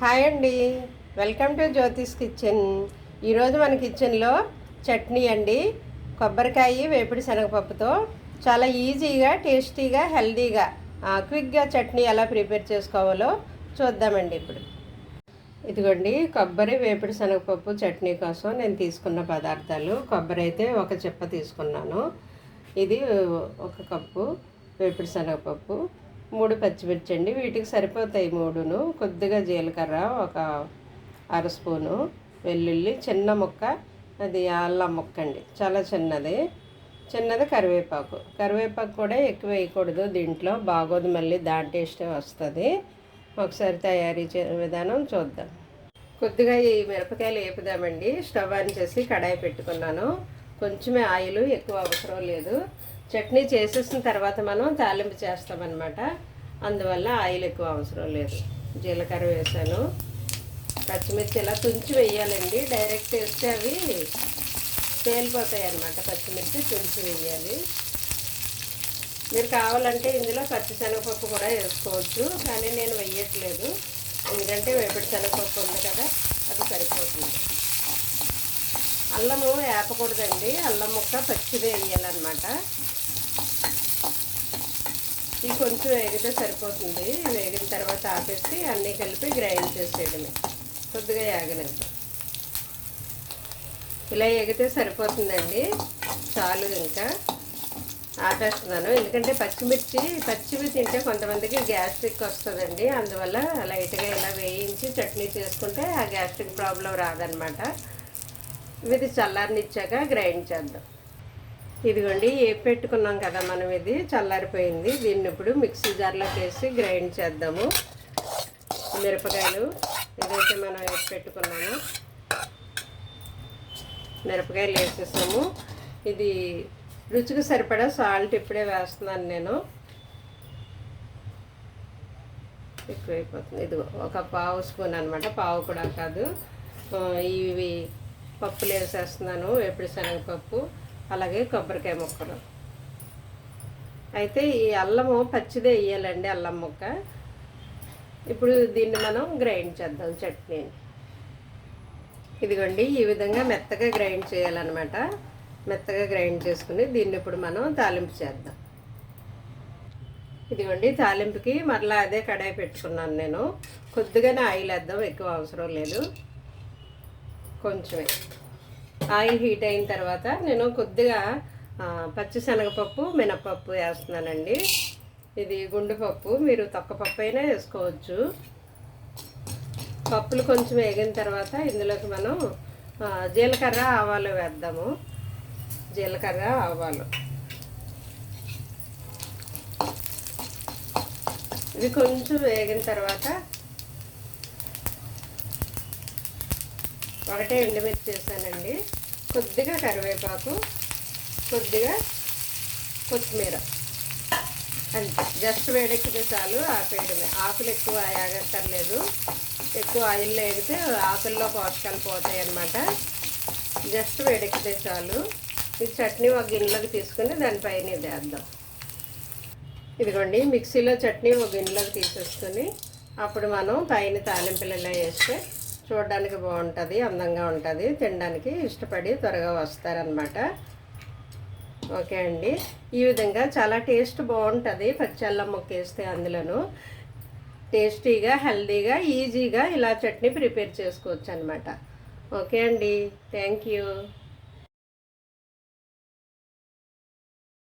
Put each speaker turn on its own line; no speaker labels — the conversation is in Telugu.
హాయ్ అండి. Welcome to Jyothish kitchen. ఈరోజు మన కిచెన్లో చట్నీ అండి. కొబ్బరికాయ వేపుడు శనగపప్పుతో చాలా ఈజీగా టేస్టీగా హెల్దీగా క్విక్గా చట్నీ ఎలా ప్రిపేర్ చేసుకోవాలో చూద్దామండి ఇప్పుడు. ఇదిగోండి కొబ్బరి వేపుడు శనగపప్పు చట్నీ కోసం నేను తీసుకున్న పదార్థాలు. కొబ్బరి అయితే ఒక చెప్ప తీసుకున్నాను. ఇది ఒక కప్పు వేపుడు శనగపప్పు మూడు పచ్చిమిర్చి అండి. వీటికి సరిపోతాయి మూడును. కొద్దిగా జీలకర్ర ఒక అర స్పూను వెల్లుల్లి చిన్న ముక్క అది అల్లం ముక్క అండి. చాలా చిన్నది. చిన్నది కరివేపాకు. కరివేపాకు కూడా ఎక్కువ వేయకూడదు దీంట్లో. బాగోదు మళ్ళీ దాని టేస్టే వస్తుంది. ఒకసారి తయారీ చే విధానం చూద్దాం. కొద్దిగా ఈ మిరపకాయలు వేపుదామండి. స్టవ్ ఆన్ చేసి కడాయి పెట్టుకున్నాను. కొంచెమే ఆయిల్ ఎక్కువ అవసరం లేదు. చట్నీ చేసేసిన తర్వాత మనం తాలింపు చేస్తామన్నమాట. అందువల్ల ఆయిల్ ఎక్కువ అవసరం లేదు. జీలకర్ర వేసాను. పచ్చిమిర్చి ఇలా తుంచి వేయాలండి. డైరెక్ట్ వేస్తే అవి తేలిపోతాయి అన్నమాట పచ్చిమిర్చి తుంచి వేయాలి. మీరు కావాలంటే ఇందులో పచ్చి శనగపప్పు కూడా వేసుకోవచ్చు. కానీ నేను వేయట్లేదు. ఎందుకంటే వేపటి శనగపప్పు ఉంది కదా అది సరిపోతుంది. అల్లము వేపకూడదండి. అల్లం ముక్క పచ్చిదే వేయాలన్నమాట. ఇది కొంచెం వేగితే సరిపోతుంది. వేగిన తర్వాత ఆపేసి అన్నీ కలిపి గ్రైండ్ చేసేయడమే. కొద్దిగా వేగనిద్దాం ఇలా ఎగితే సరిపోతుందండి. చాలు ఇంకా. ఆపేస్తున్నాను. ఎందుకంటే పచ్చిమిర్చి పచ్చిమిర్చి తింటే కొంతమందికి గ్యాస్ట్రిక్ వస్తుందండి. అందువల్ల లైట్గా ఇలా వేయించి చట్నీ చేసుకుంటే ఆ గ్యాస్ట్రిక్ ప్రాబ్లం రాదనమాట ఇది చల్లారనిచ్చాక గ్రైండ్ చేద్దాం. ఇదిగోండి ఏ పెట్టుకున్నాం కదా మనం ఇది చల్లారిపోయింది. దీన్ని ఇప్పుడు మిక్సీ జార్లోకి వేసి గ్రైండ్ చేద్దాము. మిరపకాయలు ఇదైతే మనం వేసి పెట్టుకున్నామో మిరపకాయలు వేసేసాము. ఇది రుచికి సరిపడా సాల్ట్ ఇప్పుడే వేస్తున్నాను నేను. ఎక్కువైపోతుంది. ఇది ఒక పావు స్పూన్ అనమాట పావు కూడా కాదు. ఇవి పప్పులు వేసేస్తున్నాను. ఎప్పుడు శనగపప్పు. అలాగే కొబ్బరికాయ ముక్కలు. అయితే ఈ అల్లము పచ్చిదే వేయాలండి అల్లం ముక్క. ఇప్పుడు దీన్ని మనం గ్రైండ్ చేద్దాం చట్నీని. ఇదిగోండి ఈ విధంగా మెత్తగా గ్రైండ్ చేయాలన్నమాట. మెత్తగా గ్రైండ్ చేసుకుని దీన్ని ఇప్పుడు మనం తాలింపు చేద్దాం. ఇదిగోండి తాలింపుకి మరలా అదే కడాయి పెట్టుకున్నాను నేను. కొద్దిగానే ఆయిల్ వేద్దాం ఎక్కువ అవసరం లేదు. కొంచెమే. ఆయిల్ హీట్ అయిన తర్వాత నేను కొద్దిగా పచ్చిశనగపప్పు మినప్పప్పు మినపప్పు వేస్తున్నానండి. ఇది గుండెపప్పు మీరు తొక్కపప్పు అయినా వేసుకోవచ్చు. పప్పులు కొంచెం వేగిన తర్వాత ఇందులోకి మనం జీలకర్ర ఆవాలు వేద్దాము. జీలకర్ర ఆవాలు. ఇవి కొంచెం వేగిన తర్వాత ఒకటే ఎండుమిర్చి చేశానండి కొద్దిగా కరివేపాకు కొద్దిగా కొత్తిమీర. అంతే. జస్ట్ వేడెక్కితే చాలు ఆపేయడమే ఆకులు ఎక్కువ ఆగక్కర్లేదు. ఎక్కువ ఆయిల్ వేగితే ఆకుల్లో పోషకాలు పోతాయి అన్నమాట జస్ట్ వేడెక్కితే చాలు. ఈ చట్నీ ఒక గిన్నెలోకి తీసుకుని దానిపైన ఇది వేద్దాం. ఇదిగోండి మిక్సీలో చట్నీ ఒక గిన్నెలోకి తీసేసుకొని అప్పుడు మనం పైన తాలింపులు ఇలా వేస్తే చూడడానికి బాగుంటుంది అందంగా ఉంటుంది. తినడానికి ఇష్టపడి త్వరగా వస్తారనమాట ఓకే అండి. ఈ విధంగా చాలా టేస్ట్ బాగుంటుంది పచ్చళ్ళం మొక్కేస్తే అందులోను. టేస్టీగా హెల్దీగా ఈజీగా ఇలా చట్నీ ప్రిపేర్ చేసుకోవచ్చు అనమాట ఓకే అండి. Thank you.